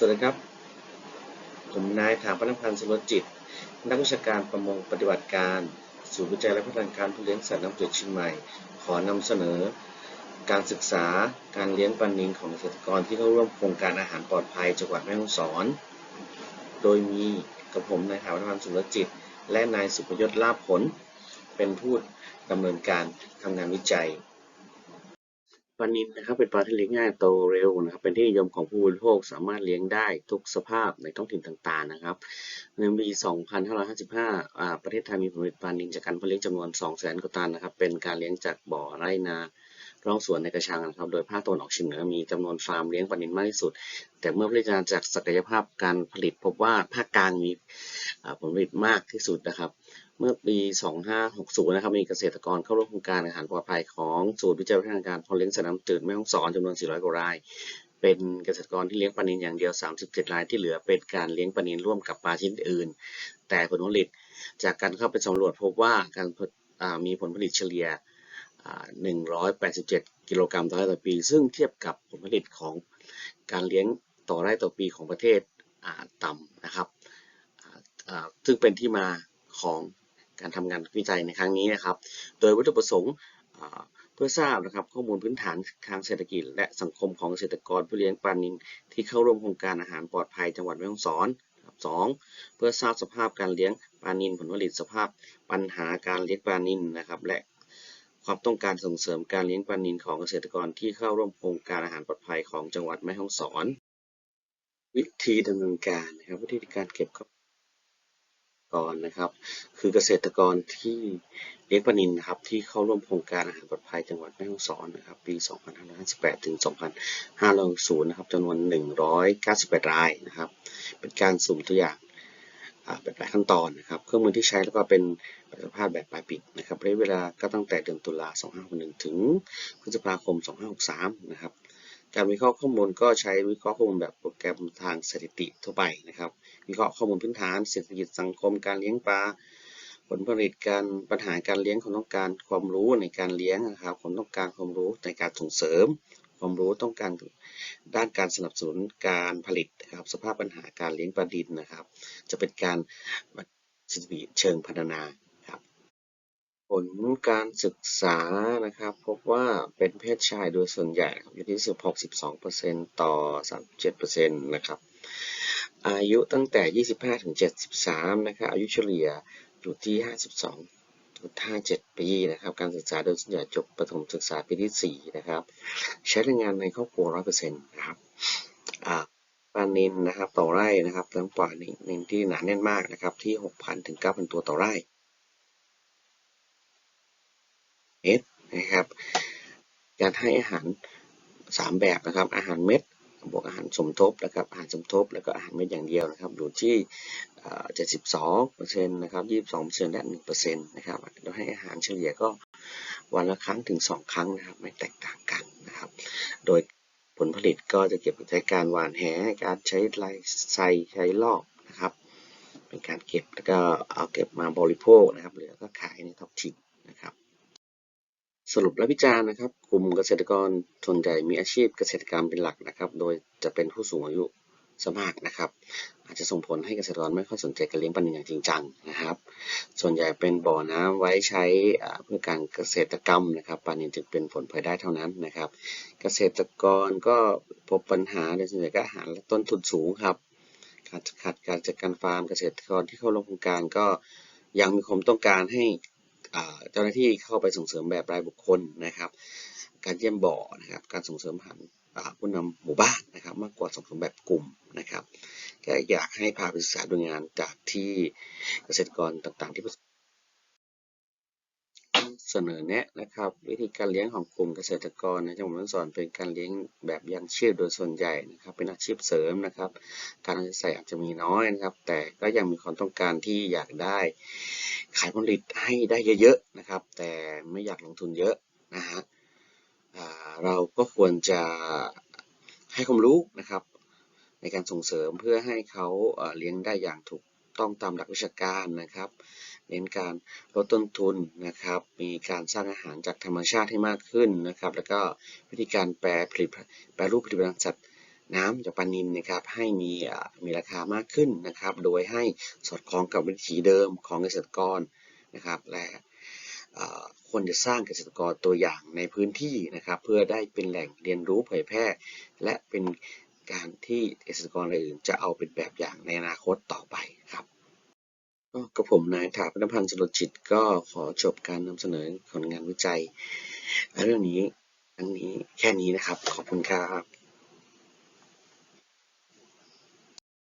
สวัสดีครับ ผมนายถาปนพันธ์สุรจิต นักวิชาการประมงปฏิบัติการ ศูนย์วิจัยและพัฒนาการผู้เลี้ยงสัตว์น้ำจืดเชียงใหม่ ขอนำเสนอ การศึกษาการเลี้ยงปลานิลของเกษตรกรที่เข้าร่วมโครงการอาหารปลอดภัยจังหวัดแม่ฮ่องสอน โดยมีกับผมนายถาปนพันธ์สุรจิต และนายสุพยศลาภผล เป็นผู้ดำเนินการทำงานวิจัย ปลานิลนะครับเป็นปลาที่เลี้ยงง่ายโตเร็วนะครับ เป็นที่นิยมของผู้บริโภคสามารถเลี้ยงได้ทุกสภาพในท้องถิ่นต่างๆนะครับในปี 2555อ่าประเทศไทยมีผลผลิตปลานิลจากการเพาะเลี้ยงจำนวน 200,000กว่าตันนะครับ เป็นการเลี้ยงจากบ่อไร่นา ร่องสวนในกระชังนะครับ โดยภาคตะวันออกเฉียงเหนือมีจำนวนฟาร์มเลี้ยงปลานิลมากที่สุด แต่เมื่อพิจารณาจากศักยภาพการผลิตพบว่าภาคกลางมีผลผลิตมากที่สุดนะครับ เมื่อปี 2560 นะครับ มีเกษตรกรเข้าร่วมโครงการอาหารปลอดภัยของศูนย์วิจัยพัฒนาการเพาะเลี้ยงสน้ำจืดแม่ฮ่องสอนจำนวน 400 กว่ารายเป็นเกษตรกรที่เลี้ยงปลานิลอย่างเดียว 37 รายที่เหลือเป็นการเลี้ยงปลานิลร่วมกับปลาชนิดอื่น แต่ผลผลิตจากการเข้าไปสำรวจพบว่าการผลมีผลผลิตเฉลี่ย 187 กิโลกรัมต่อไร่ต่อปี ซึ่งเทียบกับผลผลิตของการเลี้ยงต่อไร่ต่อปีของประเทศต่ำนะครับซึ่งเป็นที่มาของการทำงานวิจัยในครั้งนี้นะครับ โดยวัตถุประสงค์เพื่อทราบนะครับข้อมูลพื้นฐานทางเศรษฐกิจ และสังคมของเกษตรกรผู้เลี้ยงปลานิลที่เข้าร่วมโครงการอาหารปลอดภัยจังหวัดแม่ฮ่องสอนสองเพื่อทราบสภาพการเลี้ยงปลานิลผลผลิตสภาพปัญหาการเลี้ยงปลานิลนะครับ และ ความต้องการส่งเสริมการเลี้ยงปลานิลของเกษตรกรที่เข้าร่วมโครงการอาหารปลอดภัยของจังหวัดแม่ฮ่องสอน วิธีดำเนินการนะครับวิธีการเก็บข้อมูลก่อนนะครับ คือเกษตรกรที่เลี้ยงปลานิลนะครับที่เข้าร่วมโครงการอาหารปลอดภัยจังหวัดแม่ฮ่องสอนนะครับปี 2558 ถึง 2560 นะครับจำนวน 198 รายนะครับ เป็นการสุ่มตัวอย่าง แบบหลายขั้นตอนนะครับเครื่องมือที่ใช้แล้วก็เป็นแบบสภาษแบบปลายปิดนะครับระยะเวลาก็ตั้งแต่เดือนตุลา2561ถึงพฤษภาคม 2563นะครับการวิเคราะห์ข้อมูลก็ใช้วิเคราะห์ข้อมูลแบบโปรแกรมทางสถิติทั่วไปนะครับวิเคราะห์ข้อมูลพื้นฐานเศรษฐกิจสังคมการเลี้ยงปลาผลผลิตการปัญหาการเลี้ยงความต้องการความรู้ในการเลี้ยงนะครับความต้องการความรู้ในการส่งเสริม ความรู้ต้องการด้านการสนับสนุนการผลิตนะครับ สภาพปัญหาการเลี้ยงปลาดินนะครับ จะเป็นการสถิติเชิงพัฒนาครับ ผลการศึกษานะครับ พบว่าเป็นเพศชายโดยส่วนใหญ่ครับอยู่ที่16-12%ต่อ 37%นะครับ อายุตั้งแต่ 25 ถึง 73 นะครับ อายุเฉลี่ยอยู่ที่ 52 52.57ปีนะครับ การศึกษาโดยส่วนใหญ่จบประถมศึกษาปีที่ 4 นะครับ ใช้แรงงานในครอบครัว 100%นะครับปลานิลนะครับต่อไร่นะครับทั้งปลานิลที่หนาแน่นมากนะครับที่ 6,000 ถึง 9,000 ตัวต่อไร่เม็ดนะครับ การให้อาหาร 3 แบบนะครับ อาหารเม็ด บวกอาหารสมทบนะครับอาหารสมทบแล้วก็อาหารเม็ดอย่างเดียวนะครับอยู่ที่เอ่อ72%นะครับ22%และ1%นะครับเราให้อาหารเฉลี่ยก็วันละครั้งถึง2ครั้งนะครับไม่แตกต่างกันนะครับ โดยผลผลิตก็จะเก็บใช้การหว่านแหการใช้ไลไซใช้ลอกนะครับ เป็นการเก็บแล้วก็เอาเก็บมาบริโภคนะครับเหลือก็ขายในท้องถิ่นนะครับ สรุปและวิจารณ์นะครับ กลุ่มเกษตรกรส่วนใหญ่มีอาชีพเกษตรกรรมเป็นหลักนะครับ โดยจะเป็นผู้สูงอายุสมากนะครับ อาจจะส่งผลให้เกษตรกรไม่ค่อยสนใจการเลี้ยงปลานิลอย่างจริงจังนะครับ ส่วนใหญ่เป็นบ่อน้ำไว้ใช้เพื่อการเกษตรกรรมนะครับปลานิลจึงเป็นผลพลอยได้เท่านั้นนะครับ เกษตรกรก็พบปัญหาในส่วนใหญ่ก็อาหารและต้นทุนสูงครับขาดขาดการจัดการฟาร์มเกษตรกรที่เข้าร่วมโครงการก็ยังมีความต้องการให้ เจ้าหน้าที่เข้าไปส่งเสริมแบบรายบุคคลนะครับ การเยี่ยมบ่อนะครับ การส่งเสริมอาหานผู้นำหมู่บ้านนะครับ มากกว่าส่งเสริมแบบกลุ่มนะครับก็อยากให้พาไปศึกษาดูงานจากที่เกษตรกรต่างๆที่ประสบ เสนอแนะนะครับ วิธีการเลี้ยงของกลุ่มเกษตรกรในจังหวัดแม่ฮ่องสอนเป็นการเลี้ยงแบบยังชีพโดยส่วนใหญ่นะครับ เป็นอาชีพเสริมนะครับ การใช้จ่อาจจะมีน้อยนะครับ แต่ก็ยังมีความต้องการที่อยากได้ ขายผลผลิตให้ได้เยอะๆนะครับ แต่ไม่อยากลงทุนเยอะนะฮะเราก็ควรจะให้ความรู้นะครับ ในการส่งเสริมเพื่อให้เขาเลี้ยงได้อย่างถูกต้องตามหลักวิชาการนะครับ เน้นการลดต้นทุนนะครับ มีการสร้างอาหารจากธรรมชาติให้มากขึ้นนะครับ แล้วก็วิธีการแปรผลิตแปรรูปผลิตภัณฑ์สัตว์น้ำจากปลานิลนะครับให้มีมีราคามากขึ้นนะครับ โดยให้สอดคล้องกับวิถีเดิมของเกษตรกรนะครับและควรจะสร้างเกษตรกรตัวอย่างในพื้นที่นะครับ เพื่อได้เป็นแหล่งเรียนรู้เผยแพร่ และเป็นการที่เกษตรกรรายอื่นจะเอาเป็นแบบอย่างในอนาคตต่อไปครับ ก็กับผมนายถาพนพันธ์สลดจิตก็ขอจบการนำเสนอผลงานวิจัย เรื่องนี้อันนี้แค่นี้นะครับ ขอบคุณครับ